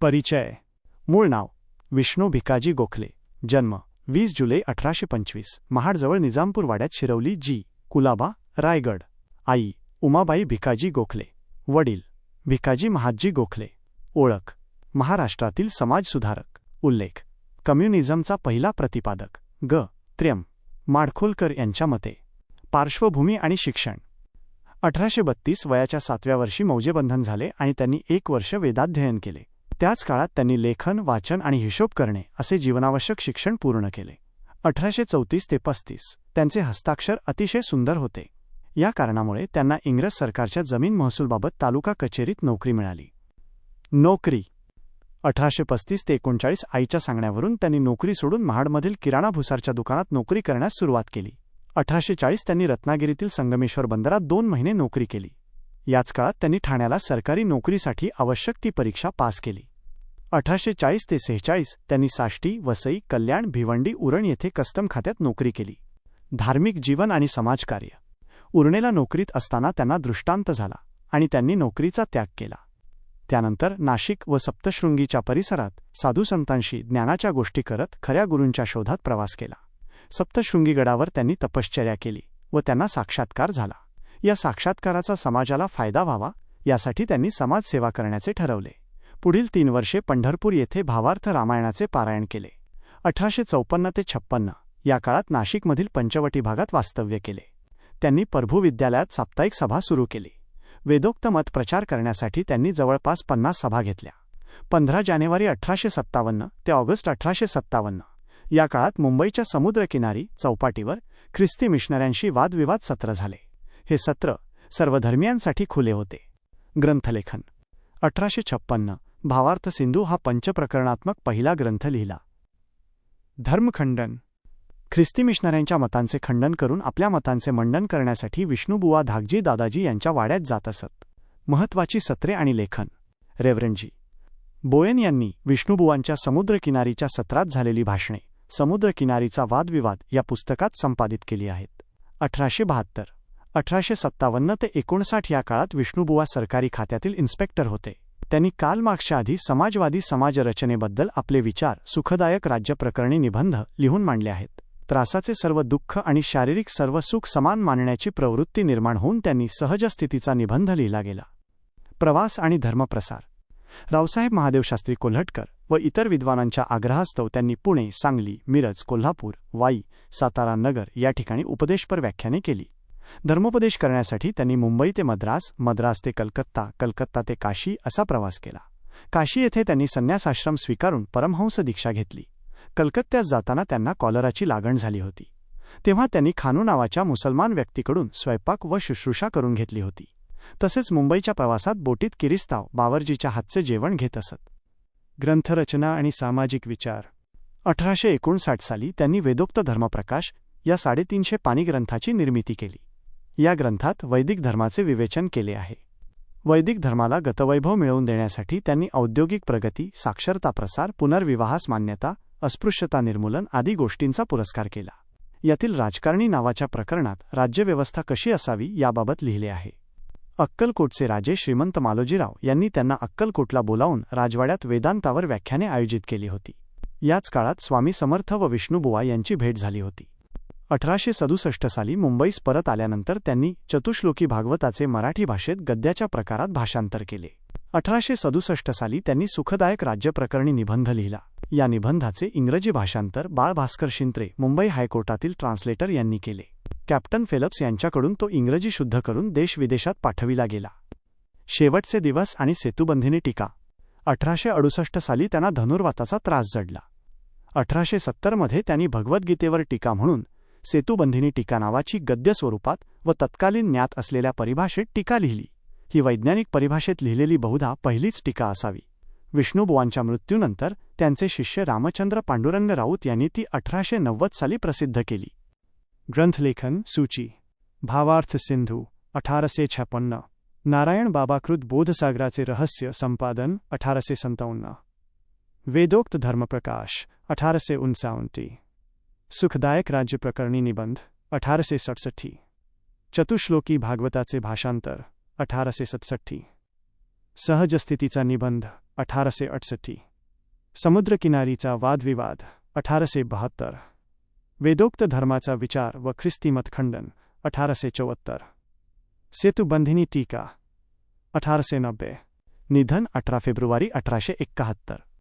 परिचय. मूळ नाव विष्णू भिकाजी गोखले. जन्म वीस जुलै अठराशे पंचवीस. महाडजवळ निजामपूर वाड्यात शिरवली जी. कुलाबा रायगड. आई उमाबाई भिकाजी गोखले. वडील भिकाजी महाजी गोखले. ओळख महाराष्ट्रातील समाजसुधारक उल्लेख कम्युनिझमचा पहिला प्रतिपादक. ग. त्र्यम माडखोलकर यांच्या मते. पार्श्वभूमी आणि शिक्षण. अठराशे बत्तीस वयाच्या सातव्या वर्षी मौजेबंधन झाले आणि त्यांनी एक वर्ष वेदाध्ययन केले. त्याच काळात त्यांनी लेखन वाचन आणि हिशोब करणे असे जीवनावश्यक शिक्षण पूर्ण केले. अठराशे चौतीस ते पस्तीस त्यांचे हस्ताक्षर अतिशय सुंदर होते. या कारणामुळे त्यांना इंग्रज सरकारच्या जमीन महसूलबाबत तालुका कचेरीत नोकरी मिळाली. नोकरी. अठराशे पस्तीस ते एकोणचाळीस आईच्या सांगण्यावरून त्यांनी नोकरी सोडून महाडमधील किराणा भुसारच्या दुकानात नोकरी करण्यास सुरुवात केली. अठराशे चाळीस त्यांनी रत्नागिरीतील संगमेश्वर बंदरात दोन महिने नोकरी केली. याच काळात त्यांनी ठाण्याला सरकारी नोकरीसाठी आवश्यक ती परीक्षा पास केली. अठराशे चाळीस ते सेहेचाळीस त्यांनी साष्टी वसई कल्याण भिवंडी उरण येथे कस्टम खात्यात नोकरी केली. धार्मिक जीवन आणि समाजकार्य. उरणेला नोकरीत असताना त्यांना दृष्टांत झाला आणि त्यांनी नोकरीचा त्याग केला. त्यानंतर नाशिक व सप्तशृंगीच्या परिसरात साधुसंतांशी ज्ञानाच्या गोष्टी करत खऱ्या गुरूंच्या शोधात प्रवास केला. सप्तशृंगीगडावर त्यांनी तपश्चर्या केली व त्यांना साक्षात्कार झाला. या साक्षात्काराचा समाजाला फायदा व्हावा यासाठी त्यांनी समाजसेवा करण्याचे ठरवले. पुढील तीन वर्षे पंढरपूर येथे भावार्थ रामायणाचे पारायण केले. अठराशे चौपन्न ते छप्पन्न या काळात नाशिकमधील पंचवटी भागात वास्तव्य केले. त्यांनी प्रभू विद्यालयात साप्ताहिक सभा सुरू केली. वेदोक्त मत प्रचार करण्यासाठी त्यांनी जवळपास पन्नास सभा घेतल्या. पंधरा जानेवारी अठराशे सत्तावन्न ते ऑगस्ट अठराशे सत्तावन्न या काळात मुंबईच्या समुद्रकिनारी चौपाटीवर ख्रिस्ती मिशनऱ्यांशी वादविवाद सत्र झाले. हे सत्र सर्वधर्मियांसाठी खुले होते. ग्रंथलेखन. अठराशे छप्पन्न भावार्थ सिंधू हा पंचप्रकरणात्मक पहिला ग्रंथ लिहिला. धर्मखंडन. ख्रिस्ती मिशनऱ्यांच्या मतांचे खंडन करून आपल्या मतांचे मंडन करण्यासाठी विष्णुबुवा धाकजी दादाजी यांच्या वाड्यात जात असत. महत्वाची सत्रे आणि लेखन. रेव्हरंजी बोयन यांनी विष्णुबुवांच्या समुद्रकिनारीच्या सत्रात झालेली भाषणे समुद्रकिनारीचा वादविवाद या पुस्तकात संपादित केली आहेत. अठराशे बहात्तर. अठराशे सत्तावन्न ते एकोणसाठ या काळात विष्णुबुवा सरकारी खात्यातील इन्स्पेक्टर होते. त्यांनी काल मागच्या आधी समाजवादी समाजरचनेबद्दल आपले विचार सुखदायक राज्यप्रकरणी निबंध लिहून मांडले आहेत. त्रासाचे सर्व दुःख आणि शारीरिक सर्व सुख समान मानण्याची प्रवृत्ती निर्माण होऊन त्यांनी सहजस्थितीचा निबंध लिहिला गेला. प्रवास आणि धर्मप्रसार. रावसाहेब महादेवशास्त्री कोल्हटकर व इतर विद्वानांच्या आग्रहास्तव त्यांनी पुणे सांगली मिरज कोल्हापूर वाई सातारा नगर या ठिकाणी उपदेशपर व्याख्याने केली. धर्मोपदेश करण्यासाठी त्यांनी मुंबई ते मद्रास मद्रास ते कलकत्ता कलकत्ता ते काशी असा प्रवास केला. काशी येथे त्यांनी संन्यासाश्रम स्वीकारून परमहंस दीक्षा घेतली. कलकत्त्यास जाताना त्यांना कॉलराची लागण झाली होती. तेव्हा त्यांनी खानू नावाच्या मुसलमान व्यक्तीकडून स्वयंपाक व शुश्रूषा करून घेतली होती. तसेच मुंबईच्या प्रवासात बोटीत किरिस्ताव बावरजीच्या हातचे जेवण घेत असत. ग्रंथरचना आणि सामाजिक विचार. अठराशे एकोणसाठ साली त्यांनी वेदोक्त धर्मप्रकाश या साडेतीनशे पानी ग्रंथाची निर्मिती केली. या ग्रंथात वैदिक धर्माचे विवेचन केले आहे. वैदिक धर्माला गतवैभव मिळवून देण्यासाठी त्यांनी औद्योगिक प्रगती साक्षरता प्रसार पुनर्विवाहास मान्यता अस्पृश्यता निर्मूलन आदी गोष्टींचा पुरस्कार केला. यातील राजकारणी नावाच्या प्रकरणात राज्यव्यवस्था कशी असावी याबाबत लिहिले आहे. अक्कलकोटचे राजे श्रीमंत मालोजीराव यांनी त्यांना अक्कलकोटला बोलावून राजवाड्यात वेदांतावर व्याख्याने आयोजित केली होती. याच काळात स्वामी समर्थ व विष्णुबुवा यांची भेट झाली होती. अठराशे सदुसष्ट साली मुंबईस परत आल्यानंतर त्यांनी चतुश्लोकी भागवताचे मराठी भाषेत गद्याच्या प्रकारात भाषांतर केले. अठराशे सदुसष्ट साली त्यांनी सुखदायक राज्यप्रकरणी निबंध लिहिला. या निबंधाचे इंग्रजी भाषांतर बाळभास्कर शिंत्रे मुंबई हायकोर्टातील ट्रान्सलेटर यांनी केले. कॅप्टन फेलप्स यांच्याकडून तो इंग्रजी शुद्ध करून देशविदेशात पाठविला गेला. शेवटचे दिवस आणि सेतुबंधिनी टीका. अठराशे अडुसष्ट साली त्यांना धनुर्वाताचा त्रास जडला. अठराशे सत्तरमध्ये त्यांनी भगवद्गीतेवर टीका म्हणून सेतुबंधिनी टीका नावाची गद्य स्वरूपात व तत्कालीन ज्ञात असलेल्या परिभाषेत टीका लिहिली. ही वैज्ञानिक परिभाषेत लिहिलेली बहुधा पहिलीच टीका असावी. विष्णुबुवांच्या मृत्यूनंतर त्यांचे शिष्य रामचंद्र पांडुरंग राऊत यांनी ती अठराशे नव्वद साली प्रसिद्ध केली. ग्रंथलेखन सूची. भावार्थ सिंधू अठारशे छप्पन्न नारायण बाबाकृत बोधसागराचे रहस्य संपादन अठारसे संतावन्न वेदोक्त धर्मप्रकाश अठारसे उनसावन्टी सुखदायक राज्यप्रकरणी निबंध अठारशे सडसठी चतुश्लोकी भागवताचे भाषांतर अठारशे सतसट्टी सहजस्थितीचा निबंध अठराशे अडसठी समुद्रकिनारीचा वादविवाद अठारशे बहात्तर वेदोक्त धर्माचा विचार व ख्रिस्ती मतखंडन अठराशे चौहत्तर सेतुबंधिनी टीका अठारशे नब्बे निधन अठरा फेब्रुवारी अठराशे एक्काहत्तर